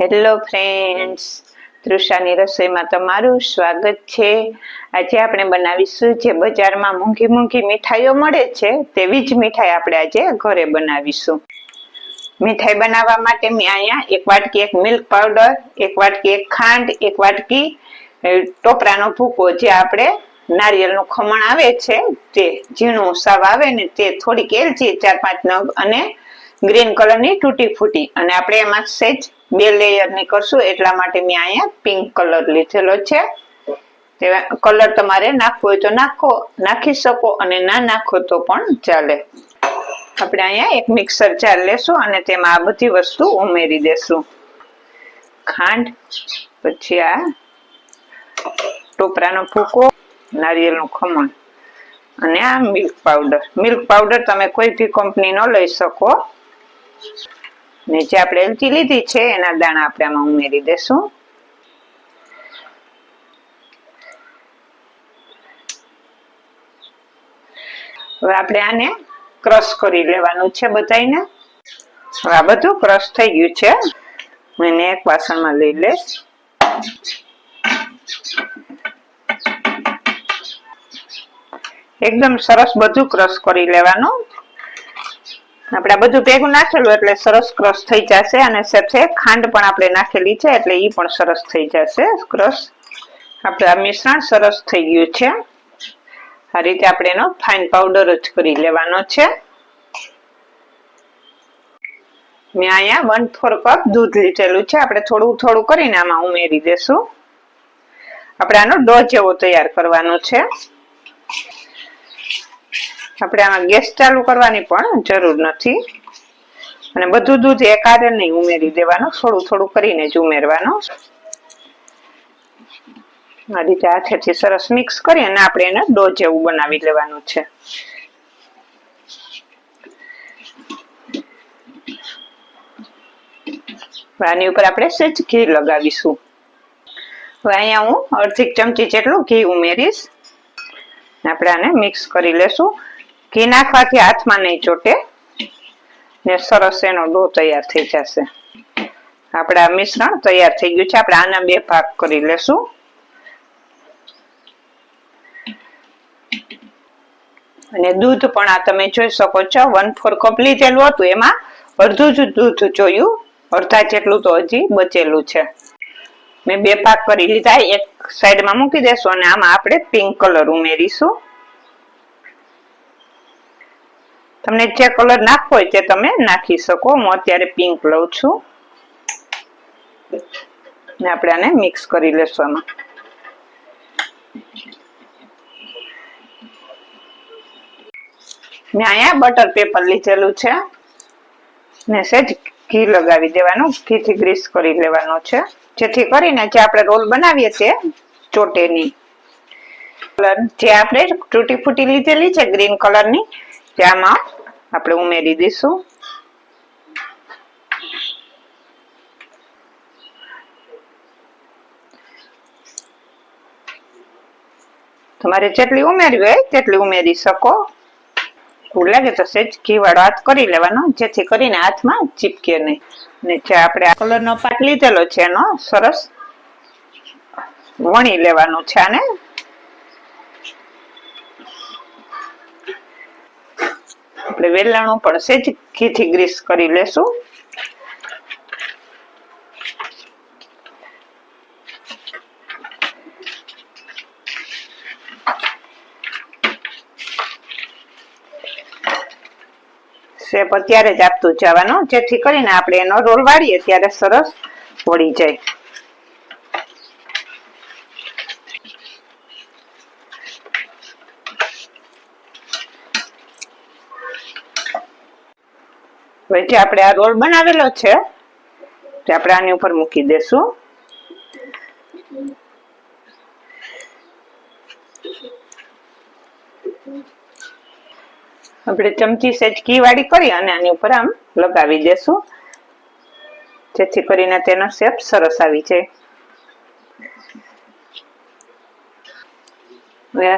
Hello friends તૃષાની રસોઈમાં તમારું સ્વાગત છે. આજે આપણે બનાવીશું જે બજારમાં મોંઘી મૂંઘી મીઠાઈઓ મળે છે, તેવી જ મીઠાઈ આપણે આજે ઘરે બનાવીશું. મીઠાઈ બનાવવા માટે મેં અહીંયા એક વાટકી એક મિલ્ક પાવડર એક વાટકી એક ખાંડ, એક વાટકી ટોપરાનો ભૂકો જે આપણે નારિયેળનું ખમણ આવે છે, તે ઝીણું સાવ આવે ને તે થોડીક એલચી, ચાર પાંચ નગ અને ગ્રીન કલરની તૂટી ફૂટી. અને આપણે એમાં સેજ બે લેયરની કરશું એટલા માટે મેં અહીંયા પિંક કલર લીધેલો છે. કલર તમારે નાખવો હોય તો નાખો, નાખી શકો અને ના નાખો તો પણ ચાલે. આપણે અહીંયા એક મિક્સર જાર લેશું અને તેમાં આ બધી વસ્તુ ઉમેરી દેશું. ખાંડ, પછી આ ટોપરાનો ભૂકો, નારિયેળનું ખમણ અને આ મિલ્ક પાવડર મિલ્ક પાવડર તમે કોઈ બી કંપનીનો લઈ શકો. ને જે આપણે એલચી લીધી છે, એના દાણા આપણે આમાં ઉમેરી દેશું હવે આપણે આને ક્રશ કરી લેવાનું છે બધાને હવે આ બધું ક્રશ થઈ ગયું છે. હું એને એક વાસણમાં લઈ લઈશ. એકદમ સરસ બધું ક્રશ કરી લેવાનું. આપણે આ બધું ભેગું નાખેલું એટલે સરસ ક્રશ થઈ જશે અને સાથે ખાંડ પણ આપણે નાખેલી છે એટલે એ પણ સરસ થઈ જશે. ક્રશ આપણે આ મિશ્રણ સરસ થઈ ગયું છે. આ રીતે આપણે એનો ફાઇન પાવડર જ કરી લેવાનો છે. મેં અહીંયા વન ફોર કપ દૂધ લીધેલું છે. આપણે થોડું થોડું કરીને આમાં ઉમેરી દેશું. આપણે આનો ડો જેવો તૈયાર કરવાનો છે. આપણે આમાં ગેસ ચાલુ કરવાની પણ જરૂર નથી. અને બધું દૂધ એકારે નહીં ઉમેરી દેવાનું, થોડું થોડું કરીને જ ઉમેરવાનું. આ રીતે હાથેથી સરસ મિક્સ કરી અને આપણે એને ડો જેવું બનાવી લેવાનું છે. આની ઉપર આપણે સહેજ ઘી લગાવીશું. હવે અહીંયા હું અડધી ચમચી જેટલું ઘી ઉમેરીશ. આપણે આને મિક્સ કરી લેશું. ઘી નાખવાથી હાથમાં નહીં ચોટે ને સરસ એનો ડો તૈયાર થઈ જશે. આપણે મિશ્રણ તૈયાર થઈ ગયું છે. આપણે આના બે ભાગ કરી લેશું. અને દૂધ પણ આ તમે જોઈ શકો છો. વન ફોર કપ લીધેલું હતું. એમાં અડધું જ દૂધ જોયું. અડધા જેટલું તો હજી બચેલું છે. મેં બે ભાગ કરી લીધા. એક સાઈડમાં મૂકી દેશું અને આમાં આપણે પિંક કલર ઉમેરીશું. તમને જે કલર નાખવો હોય તે તમે નાખી શકો. હું અત્યારે પિંક લઉં છું. ને આપણે આને મિક્સ કરી લેશું આમાં. મેં અહીંયા બટર પેપર લીધેલું છે. ને સેજ ઘી લગાવી દેવાનું. ઘીથી ગ્રીસ કરી લેવાનો છે. જેથી કરીને જે આપણે રોલ બનાવીએ તે ચોટે નહીં કલર જે આપણે તૂટી ફૂટી લીધેલી છે ગ્રીન કલરની ત્યાંમાં આપણે ઉમેરી દઈશું. તમારે જેટલી ઉમેરવી હોય તેટલી ઉમેરી શકો. એવું લાગે તો સેજ ઘી વાળો હાથ કરી લેવાનો, જેથી કરીને હાથમાં ચીપકે નહીં. ને જે આપણે આ કલરનો પાક લીધેલો છે એનો, સરસ વણી લેવાનો છે આને. આપણે વેલણું પણ સેજ ઘીથી ગ્રીસ કરી લેશું. શેપ અત્યારે જ આપતું જવાનું, જેથી કરીને આપણે એનો રોલ વાળીએ ત્યારે સરસ વળી જાય. હવે જે આપણે આ રોલ બનાવેલો છે. તે આપણે આની ઉપર મૂકી દેશું. આપણે ચમચી સેજ ઘી વાળી કરી અને આની ઉપર આમ લગાવી દેશું. જેથી કરીને તેનો શેપ સરસ આવી જાય.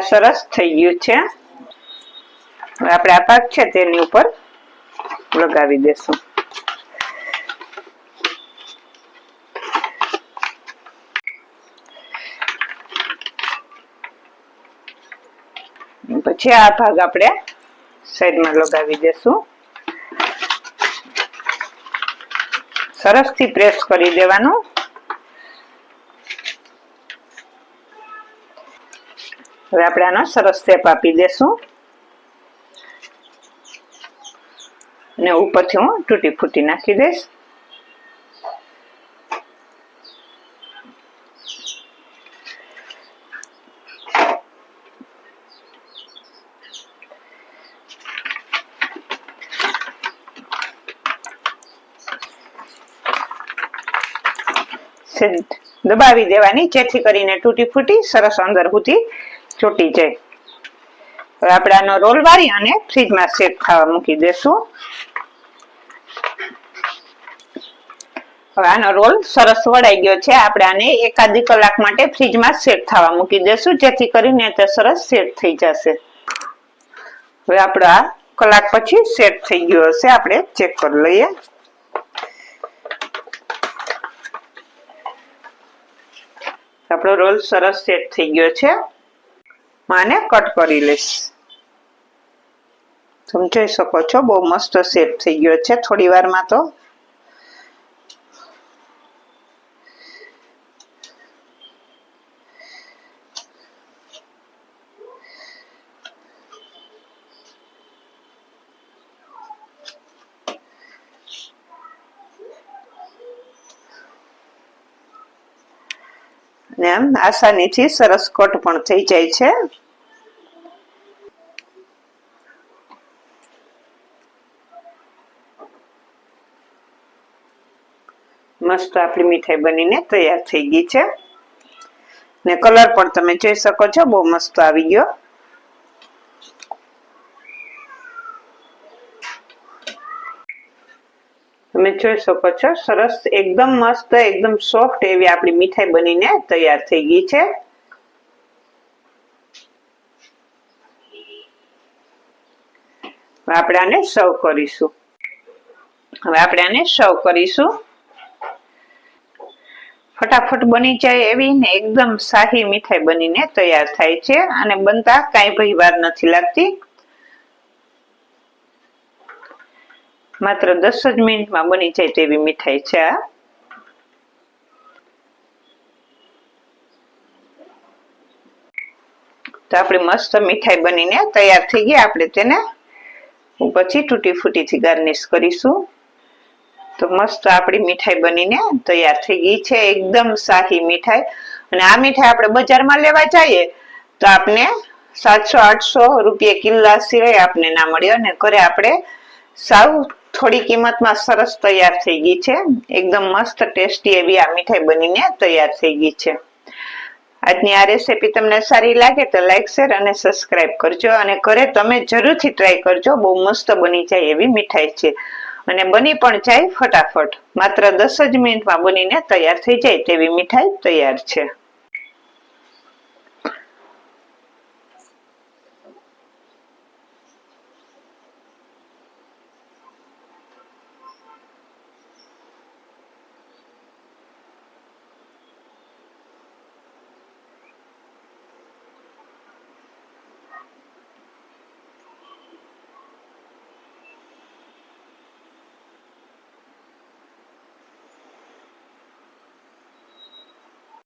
સરસ થઈ ગયું છે. આપણે આ પાક છે તેની ઉપર લગાવી દેશું. પછી આ ભાગ આપણે સાઈડમાં લગાવી દેશું. સરસથી પ્રેસ કરી દેવાનું. હવે આપણે આનો સરસ સ્ટેપ આપી દેશું. અને ઉપરથી હું તૂટી ફૂટી નાખી દઈશ. દબાવી દેવાની, જેથી કરીને તૂટી ફૂટી સરસ અંદર સુધી ચોટી જાય. હવે આપણે આનો રોલ વાળી અને ફ્રીજમાં સેટ થવા મૂકી દેશું. હવે આનો રોલ સરસ વળાઈ ગયો છે. આપણે આને એકાદી કલાક માટે ફ્રીજમાં સેટ થવા મૂકી દેશું. જેથી કરીને તે સરસ સેટ થઈ જશે. હવે આપણો કલાક પછી સેટ થઈ ગયો હશે. આપણે ચેક કરી લઈએ. આપણો રોલ સરસ સેટ થઈ ગયો છે. આને કટ કરી લઈશ. તમે જોઈ શકો છો? બહુ મસ્ત સેટ થઈ ગયો છે. થોડી વારમાં તો ને આમ આસાનીથી સરસ કટ પણ થઈ જાય છે. મસ્ત આપણી મીઠાઈ બનીને તૈયાર થઈ ગઈ છે. ને કલર પણ તમે જોઈ શકો છો, બહુ મસ્ત આવી ગયો. તમે શકો છો સરસ, એકદમ મસ્ત, એકદમ સોફ્ટ એવી આપણી મીઠાઈ બનીને તૈયાર થઈ ગઈ છે. આપણે આને સર્વ કરીશું. હવે આપણે આને સર્વ કરીશું. ફટાફટ બની જાય એવી ને એકદમ શાહી મીઠાઈ બનીને તૈયાર થાય છે. અને બનતા કાંઈ ભાઈ વાર નથી લાગતી. માત્ર દસ જ મિનિટમાં બની જાય તેવી મીઠાઈ છે આ. તો આપણી મસ્ત મીઠાઈ બનીને તૈયાર થઈ ગઈ. આપણે તેને પછી તૂટી ફૂટીથી ગાર્નિશ કરીશું. તો મસ્ત આપણી મીઠાઈ બનીને તૈયાર થઈ ગઈ છે. એકદમ શાહી મીઠાઈ. અને આ મીઠાઈ આપણે બજારમાં લેવા જઈએ તો આપણે સાતસો આઠસો રૂપિયા કિલ્લા સિવાય આપને ના મળ્યો અને ઘરે આપણે સાવ થોડી કિંમતમાં સરસ તૈયાર થઈ ગઈ છે. એકદમ મસ્ત, ટેસ્ટી એવી આ મીઠાઈ બનીને તૈયાર થઈ ગઈ છે. આજની આ રેસીપી તમને સારી લાગે તો લાઈક શેર અને સબસ્ક્રાઇબ કરજો અને ઘરે તમે જરૂરથી ટ્રાય કરજો. બહુ મસ્ત બની જાય એવી મીઠાઈ છે. અને બની પણ જાય ફટાફટ. માત્ર દસ જ મિનિટમાં બનીને તૈયાર થઈ જાય તેવી મીઠાઈ તૈયાર છે.